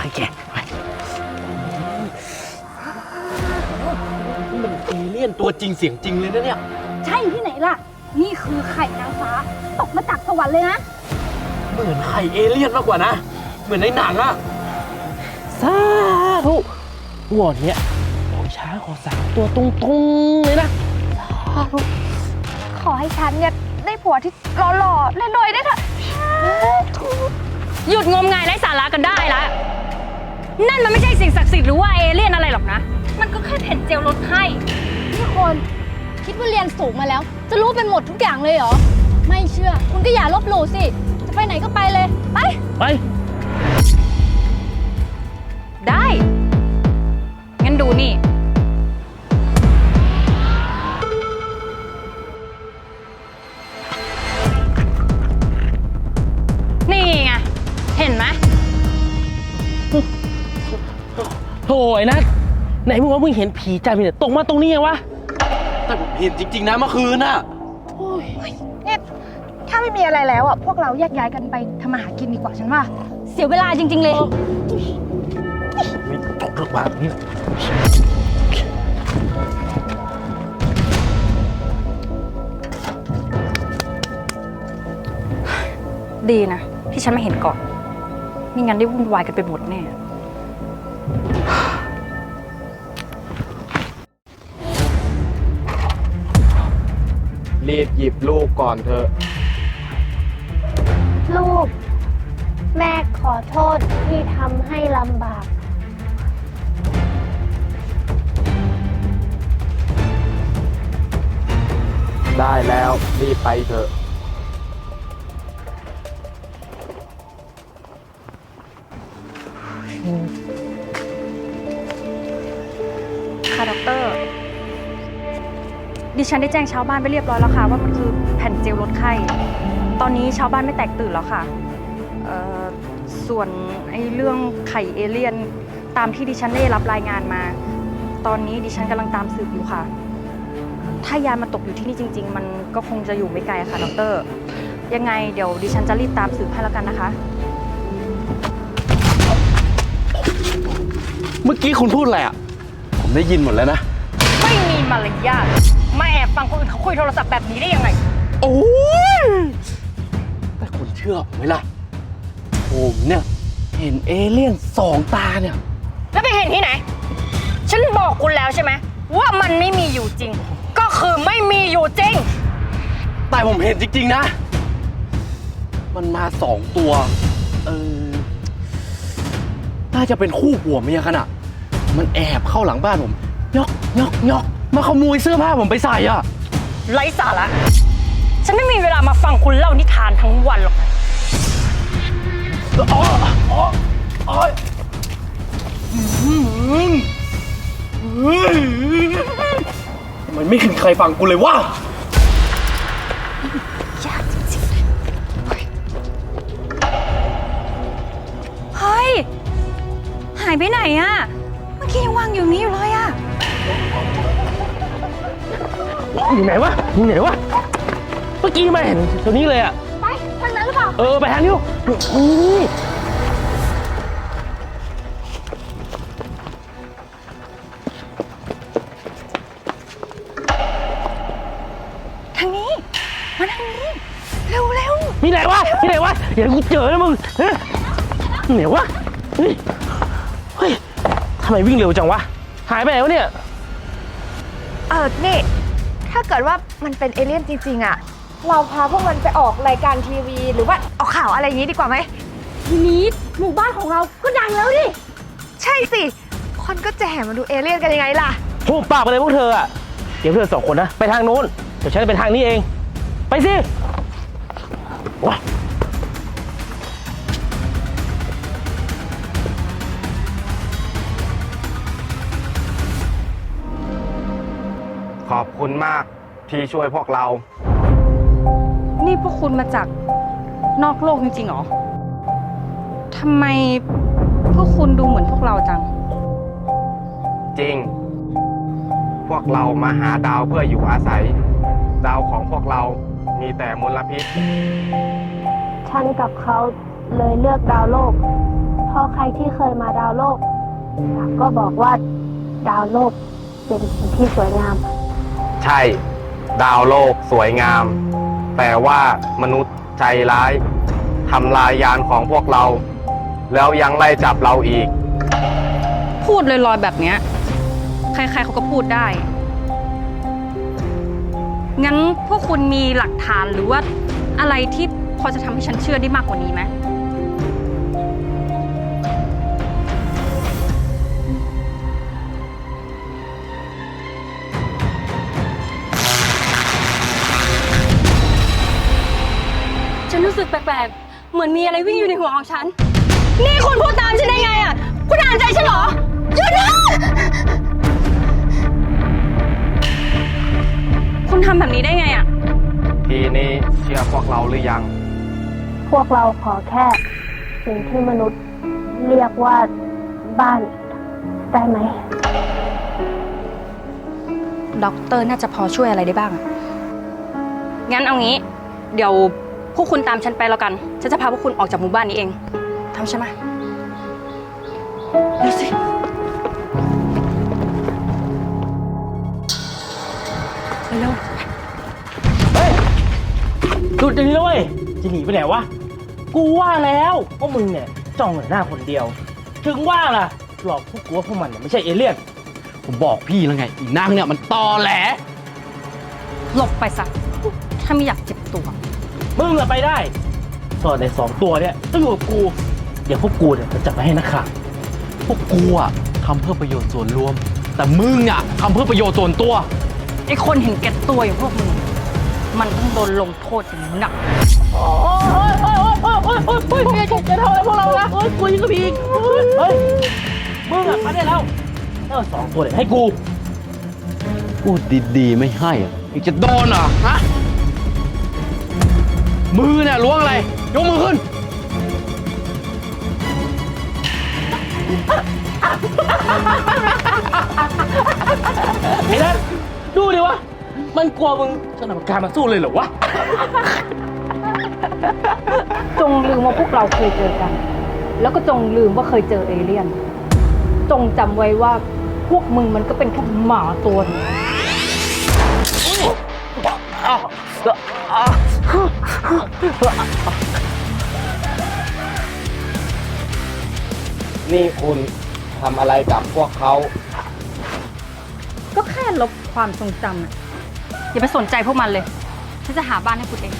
ให้แกไปนี่มันเอเลี่ยนตัวจริงเสียงจริงเลยนะเนี่ย ใช่ที่ไหนล่ะ นี่คือไข่นางฟ้า ตกมาจากสวรรค์เลยนะ เหมือนไข่เอเลี่ยนมากกว่านะ เหมือนในหนังอะสาธุงวดเนี้ยขอช้างขอสามตัวตรงๆเลยนะสาธุขอให้ฉันเนี่ยได้ผัวที่หล่อๆและรวยๆได้วยเถอะ หยุดงมงายไร้สาระกันได้ละ นั่นมันไม่ใช่สิ่งศักดิ์สิทธิ์หรือว่าเอเลี่ยนอะไรหรอกนะ มันก็แค่แผ่นเจลลดไข้ทุกคนคิดว่าเรียนสูงมาแล้ว จะรู้เป็นหมดทุกอย่างเลยเหรอ ไม่เชื่อ คุณก็อย่าลบหลู่สิ จะไปไหนก็ไปเลย ไป ไป ได้ งั้นดูนี่ นี่ไง เห็นไหม โถ่ไอ้นัทไหนมึงว่ามึงเห็นผีจ่าพี่เนี่ยตกมาตรงนี้ไงวะแต่ผมเห็นจริง ๆ นะเมื่อคืนน่ะ เนี่ยถ้าไม่มีอะไรแล้วอะ พวกเราแยกย้ายกันไปทำมาหากินดีกว่าฉันว่า เสียเวลาจริง ๆ เลยไม่ตกหรอกว่านี่ดีนะ ที่ฉันไม่เห็นก่อนไม่งั้นได้วุ่นวายกันไปหมดแน่ รีบหยิบลูกก่อนเถอะ ลูก แม่ขอโทษที่ทำให้ลำบาก ได้แล้วรีบไปเถอะ ค่ะดอกเตอร ดิฉันได้แจ้งชาวบ้านไปเรียบร้อยแล้วค่ะ ว่ามันคือแผ่นเจลลดไข้ ตอนนี้ชาวบ้านไม่แตกตื่นแล้วค่ะเอ่อส่วนไอ้เรื่องไข่เอเลี่ยนตามที่ดิฉันได้รับรายงานมา ตอนนี้ดิฉันกำลังตามสืบอยู่ค่ะ ถ้ายามันตกอยู่ที่นี่จริง ๆ มันก็คงจะอยู่ไม่ไกลค่ะดอกเตอรยังไงเดี๋ยวดิฉันจะรีบตามสืบให้แล้วกันนะคะ เมื่อกี้คุณพูดอะไรอะ ผมได้ยินหมดแล้วนะ ไม่มีมารยาท มาแอบฟังคนอื่นเขาคุยโทรศัพท์แบบนี้ได้ยังไง โอ้ยแต่คุณเชื่อผมไหมล่ะ ผมเนี่ย เห็นเอเลี่ยนสองตาเนี่ย แล้วไปเห็นที่ไหน ฉันบอกคุณแล้วใช่ไหมว่ามันไม่มีอยู่จริง ก็คือไม่มีอยู่จริง แต่ผมเห็นจริง ๆ นะ มันมาสองตัว เออ น่าจะเป็นคู่ผัวเมียกันอะมันแอบเข้าหลังบ้านผมยอกยอกยอก มาขโมยเสื้อผ้าผมไปใส่อะไร้สาระ ฉันไม่มีเวลามาฟังคุณเล่านิทานทั้งวันหรอกนะ อ๋ออ๋ออ๋ออืมเฮ้ยมันไม่มีใครฟังกูเลยว่า เฮ้ย หายไปไหนอะเมื่อกี้ยังวางอยู่นี้อยู่เลยอะ อยู่ไหนวะอยู่ไหนวะเมื่อกี้มาเห็นตัวนี้เลยอะไปทางนั้นหรือเปล่าเออไปทางนี้นี่ทางนี้มาทางนี้เร็วเร็วมีไหนวะมีไหนวะเดี๋ยวกูเจอแล้วมึงเฮ้ยไหนวะเฮ้ยเฮ้ยทำไมวิ่งเร็วจังวะหายไปไหนวะเนี่ย เออนี่ ถ้าเกิดว่ามันเป็นเอเลี่ยนจริงๆอะเราพาพวกมันไปออกรายการทีวี หรือว่าออกข่าวอะไรอย่างนี้ดีกว่าไหม ทีนี้หมู่บ้านของเราก็ดังแล้วดิ ใช่สิ คนก็จะแห่มาดูเอเลี่ยนกันยังไงล่ะ พูดปากไปเลยพวกเธออะเดี๋ยวเธอสองคนนะ ไปทางโน้น เดี๋ยวฉันจะไปทางนี้เอง ไปสิว้า คุณมากที่ช่วยพวกเรา นี่พวกคุณมาจากนอกโลกจริงๆเหรอ ทำไมพวกคุณดูเหมือนพวกเราจัง จริง พวกเรามาหาดาวเพื่ออยู่อาศัย ดาวของพวกเรามีแต่มลพิษ ฉันกับเขาเลยเลือกดาวโลก เพราะราะใครที่เคยมาดาวโลก ก็บอกว่าดาวโลกเป็นสิ่งที่สวยงาม ใช่ ดาวโลกสวยงาม แต่ว่ามนุษย์ใจร้ายทำลายยานของพวกเรา แล้วยังไล่จับเราอีก พูดลอยๆแบบเนี้ย ใครๆเขาก็พูดได้ งั้นพวกคุณมีหลักฐานหรือว่าอะไรที่พอจะทำให้ฉันเชื่อได้มากกว่านี้ไหม รู้สึกแปลกๆ เหมือนมีอะไรวิ่งอยู่ในหัวของฉัน นี่คุณพูดตามฉันได้ไงอะ คุณอ่านใจฉันเหรอหยุดนะคุณทำแบบนี้ได้ไงอะ ทีนี้เชื่อพวกเราหรือยัง พวกเราขอแค่ สิ่งที่มนุษย์เรียกว่าบ้านได้ไหม ด็อกเตอร์น่าจะพอช่วยอะไรได้บ้างอะงั้นเอางี้ เดี๋ยว พวกคุณตามฉันไปแล้วกัน ฉันจะพาพวกคุณออกจากหมู่บ้านนี้เองทำใช่ไหมเดี๋ยวสิ เร็วหลุดอย่างนี้แล้วเว้ยจะหนีไปไหนวะ กูว่าแล้วว่ามึงเนี่ยจ้องแต่หน้าคนเดียว ถึงว่าล่ะ หลอกพวกกูว่าพวกมันเนี่ยไม่ใช่เอเลี่ยน ผมบอกพี่แล้วไงอีนางเนี่ยมันตอแหลๆหลบไปซะ ถ้าไม่อยากเจ็บตัว มึงอะไปได้ส่วนในสองตัวเนี่ยต้องอยู่กับกู เดี๋ยวพวกกูเนี่ยจะจับไปให้นักข่าวพวกกูอะทำเพื่อประโยชน์ส่วนรวม แต่มึงอะทำเพื่อประโยชน์ส่วนตัว ไอ้คนเห็นแก่ตัวอย่างพวกมึง มันต้องโดนลงโทษอย่างหนัก โอ้ยโอ้ยโอ้ยโอ้ยโอ้ยโอ้ยโอ้ยอย่าอย่าทำอะไรพวกเราละโอ้ยกูยิงกระพีกเฮ้ยมึงอะไปได้แล้วเออสองตัวเนี่ยให้กู พูดดีๆไม่ให้อะอีกจะโดนเหรอฮะ มือเนี่ยล้วงอะไร ยกมือขึ้น ไอ้นั่นดูดิวะ มันกลัวมึงจะนำการมาสู้เลยเหรอวะ จงลืมว่าพวกเราเคยเจอกัน แล้วก็จงลืมว่าเคยเจอเอเลี่ยน จงจำไว้ว่าพวกมึงมันก็เป็นแค่หมาตัวหนึง นี่คุณทำอะไรกับพวกเขา ก็แค่ลบความทรงจำอะอย่าไปสนใจพวกมันเลย ฉันจะหาบ้านให้คุณเอง